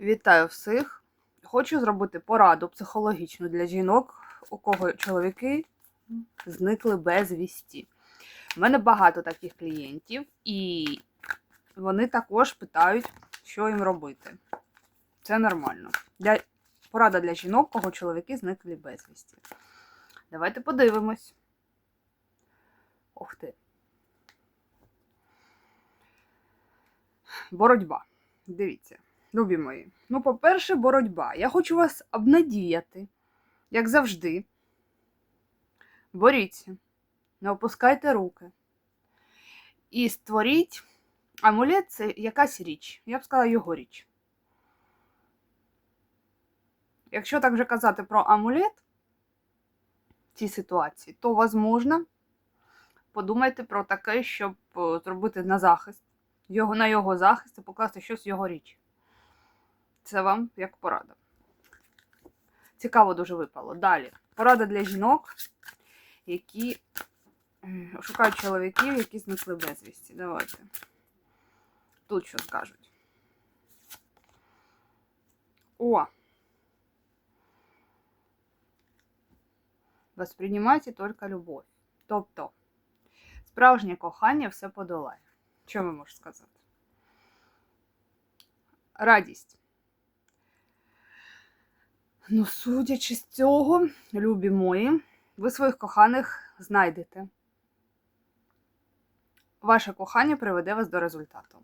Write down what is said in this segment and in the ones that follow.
Вітаю всіх! Хочу зробити пораду психологічну для жінок, у кого чоловіки зникли без вісті. У мене багато таких клієнтів, і вони також питають, що їм робити. Це нормально. Для... Порада для жінок, кого чоловіки зникли без вісті. Давайте подивимось. Ух ти. Боротьба. Дивіться. Любі мої. Ну, по-перше, боротьба. Я хочу вас обнадіяти, як завжди. Боріться, не опускайте руки. І створіть амулет це якась річ. Я б сказала його річ. Якщо так вже казати про амулет в цій ситуації, то, возможно, подумайте про таке, щоб е, зробити на захист. Його, на його захист і покласти щось його річ. Це вам як порада. Цікаво дуже випало. Далі. Порада для жінок, які шукають чоловіків, які зникли безвісті. Давайте. Тут що скажуть. О! Восприймайте тільки любов. Тобто, справжнє кохання все подолає. Що ви можете сказати? Радість. Ну, судячи з цього, любі мої, ви своїх коханих знайдете. Ваше кохання приведе вас до результату.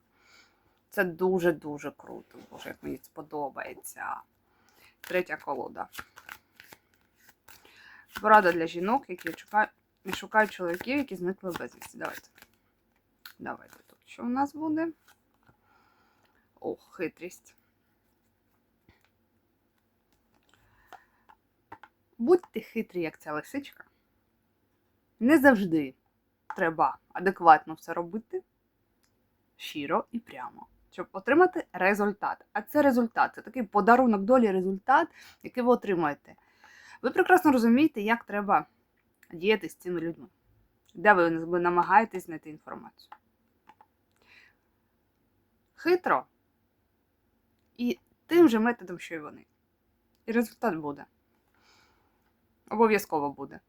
Це дуже-дуже круто. Боже, як мені сподобається. Третя колода. Порада для жінок, які шукають, шукають чоловіків, які зникли безвісті. Давайте. Давайте тут. Що у нас буде? О, хитрість. Будьте хитрі, як ця лисичка. Не завжди треба адекватно все робити щиро і прямо, щоб отримати результат. А це результат, це такий подарунок долі результат, який ви отримаєте. Ви прекрасно розумієте, як треба діяти з цими людьми, де ви намагаєтесь знайти інформацію. Хитро і тим же методом, що й вони. І результат буде. Обов'язково буде.